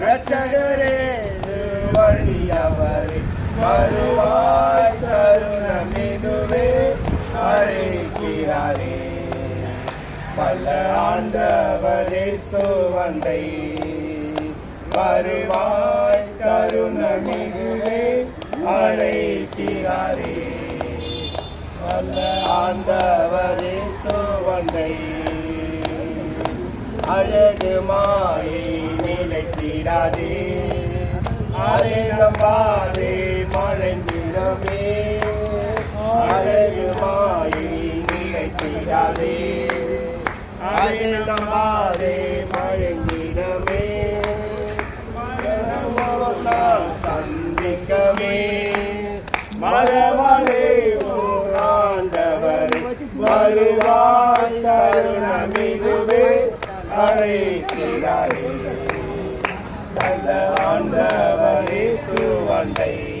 ரட்சகரே வழியவரே வருவாய் தருணம் இதுவே அழைக்கிறாரே. வல்ல ஆண்டவரே சோவண்டை வருவாய் தருணம் இதுவே அழைக்கிறாரே. வல்ல ஆண்டவரே சோவண்டை அழகு மாலை நிலைத்திடாதே. அதை நம்பாதே மழைந்திடமே அழகு மாலை நிலைத்திடாதே. அதை நம்பாதே மழைந்திடமே நாம் சந்திக்கவே மரவரே ஆண்டவர். வருவார் அழைக்கிறாரே. நல்ல ஆண்டவரே சுவண்டை